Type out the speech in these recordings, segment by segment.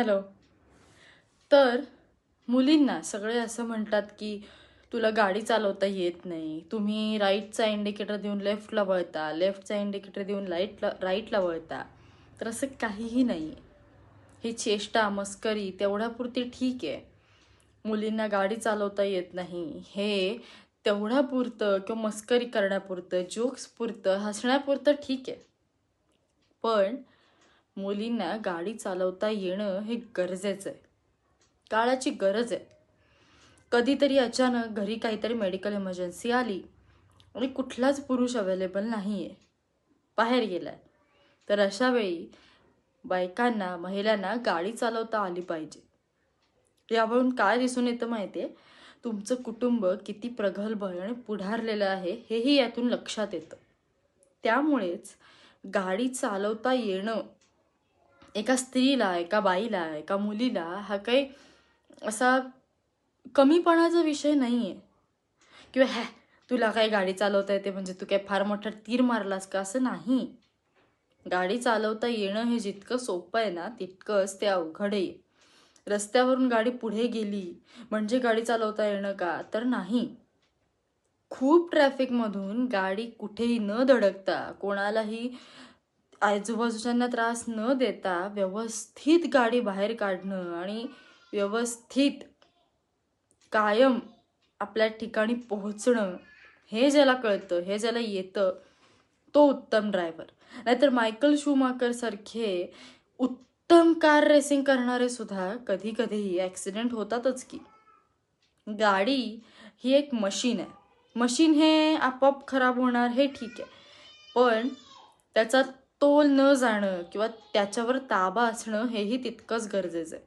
Hello. तर मुलींना सगळे असं म्हणतात की तुला गाडी चालवता येत नाही. तुम्ही राईटचा इंडिकेटर देऊन लेफ्टला वळता लेफ्टचा इंडिकेटर देऊन लाईटला राईटला वळता. तर असं काहीही नाही. आहे ही चेष्टा मस्करी तेवढ्यापुरती ठीक आहे. मुलींना गाडी चालवता येत नाही. हे तेवढ्यापुरतं किंवा मस्करी करण्यापुरतं जोक्सपुरतं हसण्यापुरतं ठीक आहे. पण मुलींना गाडी चालवता येणं हे गरजेचं आहे काळाची गरज आहे. कधीतरी अचानक घरी काहीतरी मेडिकल इमर्जन्सी आली आणि कुठलाच पुरुष अवेलेबल नाही आहे बाहेर गेलाय. तर अशा वेळी बायकांना महिलांना गाडी चालवता आली पाहिजे. यावरून काय दिसून येतं माहिती आहे तुमचं कुटुंब किती प्रगल्भ आहे आणि पुढारलेलं आहे हेही यातून लक्षात येतं. त्यामुळेच गाडी चालवता येणं एका स्त्रीला एका बाईला एका मुलीला हा काही असा कमीपणाचा विषय नाही आहे किंवा हॅ तुला काही गाडी चालवता येते? म्हणजे तू काय फार मोठा तीर मारलास का? असं नाही. गाडी चालवता येणं हे जितकं सोपं आहे ना तितकंच ते अवघड आहे. रस्त्यावरून गाडी पुढे गेली म्हणजे गाडी चालवता येणं का? तर नाही. खूप ट्रॅफिकमधून गाडी कुठेही न धडकता कोणालाही आजूबाजूच्यांना त्रास न देता व्यवस्थित गाडी बाहेर काढणं आणि व्यवस्थित कायम आपल्या ठिकाणी पोहोचणं हे ज्याला कळतं हे ज्याला येतं तो उत्तम ड्रायव्हर नाहीतर मायकल शूमाकरसारखे उत्तम कार रेसिंग करणारे सुद्धा कधी कधीही ॲक्सिडेंट होतातच की. गाडी ही एक मशीन आहे. मशीन हे आपोआप खराब होणार हे ठीक आहे. पण त्याचा तोल न जाणं किंवा त्याच्यावर ताबा असणं हेही तितकंच गरजेचं आहे.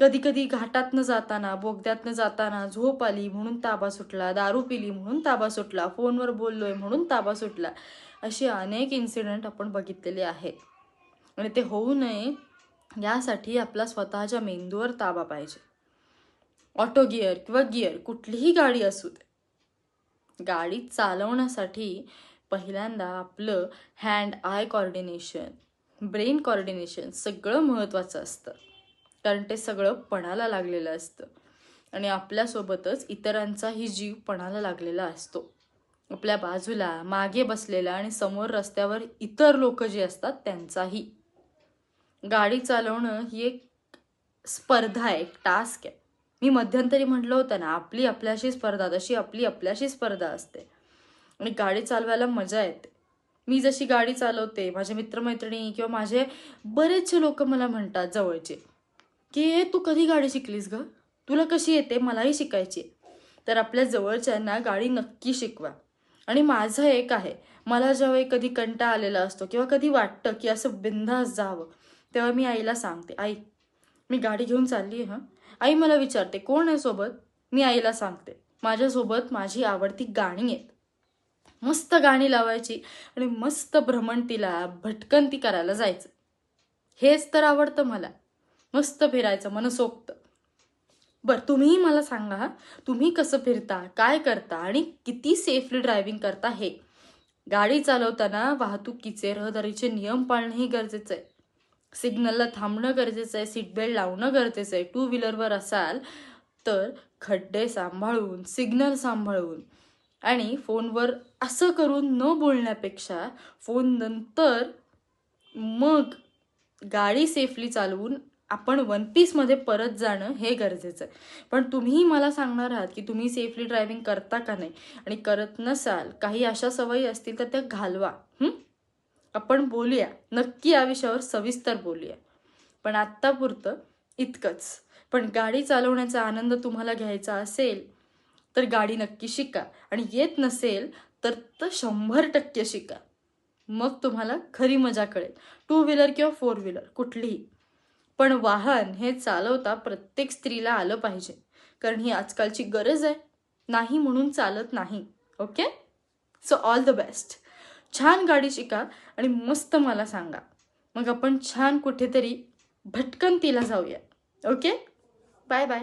कधी कधी घाटातनं जाताना बोगद्यातनं जाताना झोप आली म्हणून ताबा सुटला दारू पिली म्हणून ताबा सुटला फोनवर बोललोय म्हणून ताबा सुटला असे अनेक इन्सिडेंट आपण बघितलेले आहेत. आणि ते होऊ नये यासाठी आपला स्वतःच्या मेंदूवर ताबा पाहिजे. ऑटो गिअर किंवा गिअर कुठलीही गाडी असू दे. गाडी चालवण्यासाठी पहिल्यांदा आपलं hand eye coordination brain coordination सगळं महत्त्वाचं असतं. कारण ते सगळं पणाला लागलेलं असतं. आणि आपल्यासोबतच इतरांचाही जीव पणाला लागलेला असतो. आपल्या बाजूला मागे बसलेला आणि समोर रस्त्यावर इतर लोक जे असतात त्यांचाही. गाडी चालवणं ही एक स्पर्धा आहे एक टास्क आहे. मी मध्यंतरी म्हटलं होतं ना आपली आपल्याशी स्पर्धा तशी आपली आपल्याशी स्पर्धा असते. आणि गाडी चालवायला मजा येते. मी जशी गाडी चालवते माझे मित्रमैत्रिणी किंवा माझे बरेचसे लोक मला म्हणतात जवळचे की तू कधी गाडी शिकलीस ग? तुला कशी येते? मलाही शिकायची तर आपल्या जवळच्यांना गाडी नक्की शिकवा. आणि माझं एक आहे मला जेव्हा कधी कंटा आलेला असतो किंवा कधी वाटतं की असं बिंदास जावं तेव्हा मी आईला सांगते आई मी गाडी घेऊन चालली आहे हां? आई मला विचारते कोण आहे सोबत? मी आईला सांगते माझ्यासोबत माझी आवडती गाणी आहेत. मस्त गाणी लावायची आणि मस्त भ्रमंतीला भटकंती करायला जायचं. हेच तर आवडतं मला. मस्त फिरायचं मनसोक्त. बरं तुम्हीही मला सांगा तुम्ही कसं फिरता काय करता आणि किती सेफली ड्रायव्हिंग करता हे? गाडी चालवताना वाहतुकीचे रहदारीचे नियम पाळणंही गरजेचं आहे. सिग्नलला थांबणं गरजेचं आहे सीट बेल्ट लावणं गरजेचं आहे. टू व्हीलरवर असाल तर खड्डे सांभाळून सिग्नल सांभाळून आणि फोनवर असं करून न बोलण्यापेक्षा फोन नंतर मग गाडी सेफली चालवून आपण वन पीसमध्ये परत जाणं हे गरजेचं आहे. पण तुम्ही मला सांगणार आहात की तुम्ही सेफली ड्रायव्हिंग करता का नाही आणि करत नसाल काही अशा सवयी असतील तर त्या घालवा. आपण बोलूया. नक्की या विषयावर सविस्तर बोलूया. पण आत्तापुरतं इतकंच. पण गाडी चालवण्याचा आनंद तुम्हाला घ्यायचा असेल तर गाडी नक्की शिका. आणि येत नसेल तर तर शंभर टक्के शिका. मग तुम्हाला खरी मजा कळेल. टू व्हीलर किंवा फोर व्हीलर कुठलीही. पण वाहन हे चालवता प्रत्येक स्त्रीला आलं पाहिजे. कारण ही आजकालची गरज आहे. नाही म्हणून चालत नाही. Okay? So all the best छान गाडी शिका आणि मस्त मला सांगा. मग आपण छान कुठेतरी भटकंतीला जाऊया. ओके? Bye bye